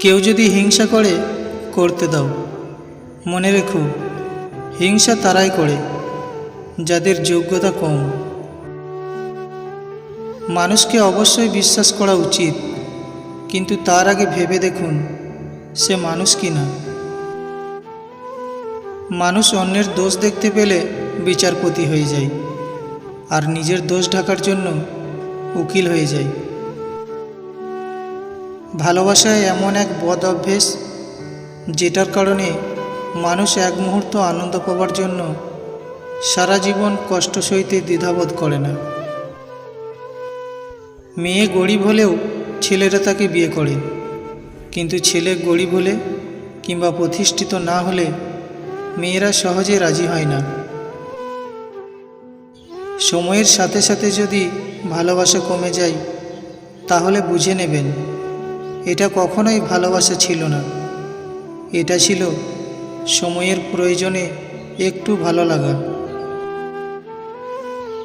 কেউ যদি হিংসা করে, করতে দাও। মনে রেখো, হিংসা তারাই করে, যাদের যোগ্যতা কম। মানুষকে অবশ্যই বিশ্বাস করা উচিত, কিন্তু তার আগে ভেবে দেখুন, সে মানুষ কি না মানুষ অন্যের দোষ দেখতে পেলে বিচারপতি হয়ে যায়, আর নিজের দোষ ঢাকার জন্য উকিল হয়ে যায়। ভালোবাসায় এমন এক বদ অভ্যেস, যেটার কারণে মানুষ এক মুহূর্ত আনন্দ পাওয়ার জন্য সারা জীবন কষ্ট সইতে দ্বিধাবোধ করে না। মেয়ে গরিব হলেও ছেলেরা তাকে বিয়ে করে। কিন্তু ছেলে গরিব হলে কিংবা প্রতিষ্ঠিত না হলে মেয়েরা সহজে রাজি হয় না। সময়ের সাথে সাথে যদি ভালোবাসা কমে যায়, তাহলে বুঝে নেবেন এটা কখনোই ভালোবাসা ছিল না। এটা ছিল সময়ের প্রয়োজনে একটু ভালো লাগা।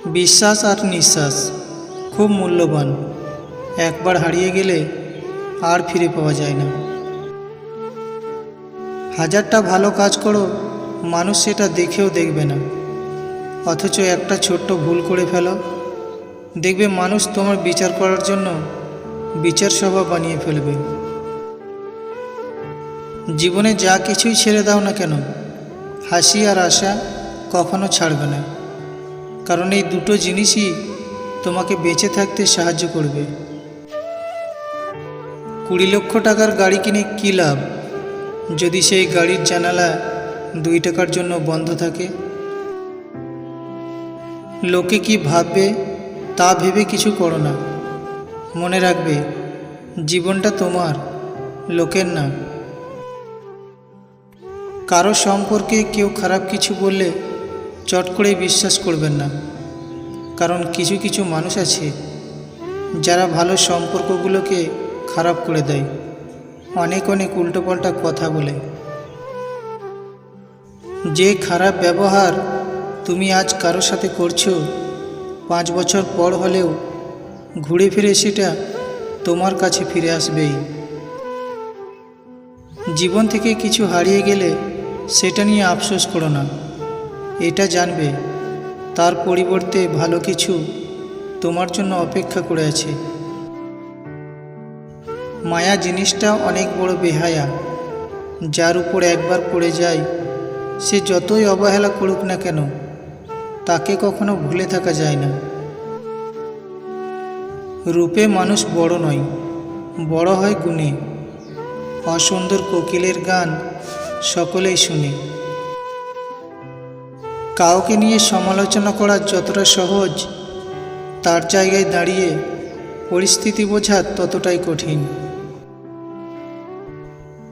বিশ্বাস আর নিঃশ্বাস খুব মূল্যবান। একবার হারিয়ে গেলে আর ফিরে পাওয়া যায় না। হাজারটা ভালো কাজ করো, মানুষ সেটা দেখেও দেখবে না। অথচ একটা ছোট্ট ভুল করে ফেলো। দেখবে মানুষ তোমার বিচার করার জন্য বিচার সভা বানিয়ে ফেলবে। জীবনে যা কিছুই ছেড়ে দাও না কেন, হাসি আর আশা কখনো ছাড়বে না। কারণ এই দুটো জিনিসই তোমাকে বেঁচে থাকতে সাহায্য করবে। কুড়ি লক্ষ টাকার গাড়ি কিনে কী লাভ? যদি সেই গাড়ির জানালা দুই টাকার জন্য বন্ধ থাকে? লোকে কি ভাববে, তা ভেবে কিছু করো না। মনে রাখবে, জীবনটা তোমার, লোকের না। কারও সম্পর্কে কেউ খারাপ কিছু বললে চট করে বিশ্বাস করবেন না। কারণ কিছু কিছু মানুষ আছে, যারা ভালো সম্পর্কগুলোকে খারাপ করে দেয়। অনেক অনেক উল্টোপাল্টা কথা বলে। যে খারাপ ব্যবহার তুমি আজ কারোর সাথে করছ, পাঁচ বছর পর হলেও ঘুরে ফিরে সেটা তোমার কাছে ফিরে আসবেই। জীবন থেকে কিছু হারিয়ে গেলে সেটা নিয়ে আফসোস করো না। এটা জানবে, তার পরিবর্তে ভালো কিছু তোমার জন্য অপেক্ষা করে আছে। মায়া জিনিসটা অনেক বড় বেহায়া। যার উপর একবার পড়ে যায়, সে যতই অবহেলা করুক না কেন, তাকে কখনো ভুলে থাকা যায় না। রূপে মানুষ বড় নয়, বড় হয় গুণে। অসুন্দর কোকিলের গান সকলেই শুনে। কাউকে নিয়ে সমালোচনা করা যতটা সহজ, তার জায়গায় দাঁড়িয়ে পরিস্থিতি বোঝা ততটাই কঠিন।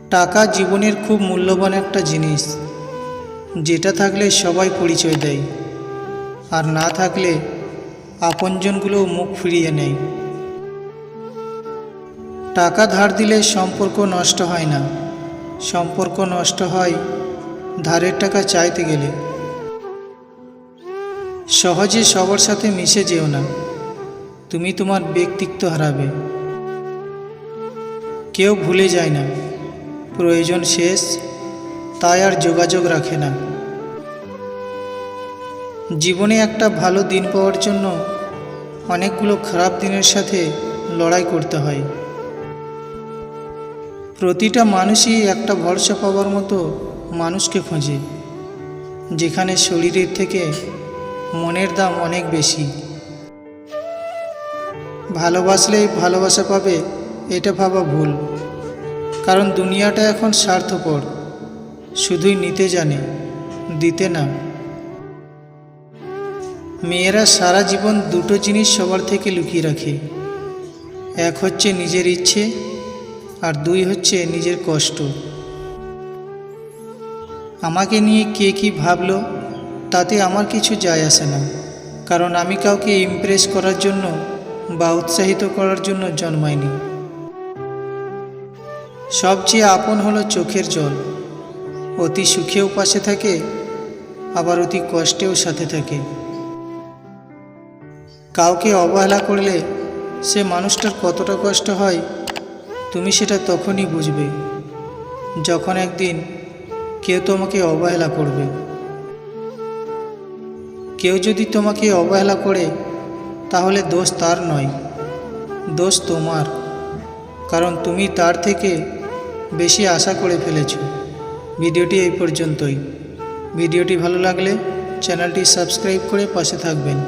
টাকা জীবনের খুব মূল্যবান একটা জিনিস, যেটা থাকলে সবাই পরিচয় দেয়, আর না থাকলে আপনজনগুলো মুখ ফিরিয়ে নেয়। টাকা ধার দিলে সম্পর্ক নষ্ট হয় না। সম্পর্ক নষ্ট হয় ধারের টাকা চাইতে গেলে। সহজে সবার সাথে মিশে যেও না। তুমি তোমার ব্যক্তিত্ব হারাবে। কেউ ভুলে যায় না। প্রয়োজন শেষ, তাই আর যোগাযোগ রাখে না। জীবনে একটা ভালো দিন পাওয়ার জন্য অনেকগুলো খারাপ দিনের সাথে লড়াই করতে হয়। প্রতিটা মানুষই একটা ভরসা পাওয়ার মতো মানুষকে খোঁজে, যেখানে শরীরের থেকে মনের দাম অনেক বেশি। ভালোবাসলেই ভালোবাসা পাবে, এটা ভাবা ভুল। কারণ দুনিয়াটা এখন স্বার্থপর, শুধুই নিতে জানে, দিতে না। মেয়েরা সারা জীবন দুটো জিনিস সবার থেকে লুকিয়ে রাখে। এক হচ্ছে নিজের ইচ্ছে, আর দুই হচ্ছে নিজের কষ্ট। আমাকে নিয়ে কে কি ভাবলো, তাতে আমার কিছু যায় আসে না। কারণ আমি কাউকে ইমপ্রেস করার জন্য বা উৎসাহিত করার জন্য জন্মাইনি। সবচেয়ে আপন হলো চোখের জল। অতি সুখেও পাশে থাকে, আবার অতি কষ্টেও সাথে থাকে। কাউকে অবহেলা করলে সে মানুষটার কতটা কষ্ট হয়, তুমি সেটা তখনই বুঝবে, যখন একদিন কেউ তোমাকে অবহেলা করবে। কেউ যদি তোমাকে অবহেলা করে, তাহলে দোষ তার নয়, দোষ তোমার, কারণ তুমি তার থেকে বেশি আশা করে ফেলেছ। ভিডিওটি এই পর্যন্তই। ভিডিওটি ভালো লাগলে চ্যানেলটি সাবস্ক্রাইব করে পাশে থাকবেন।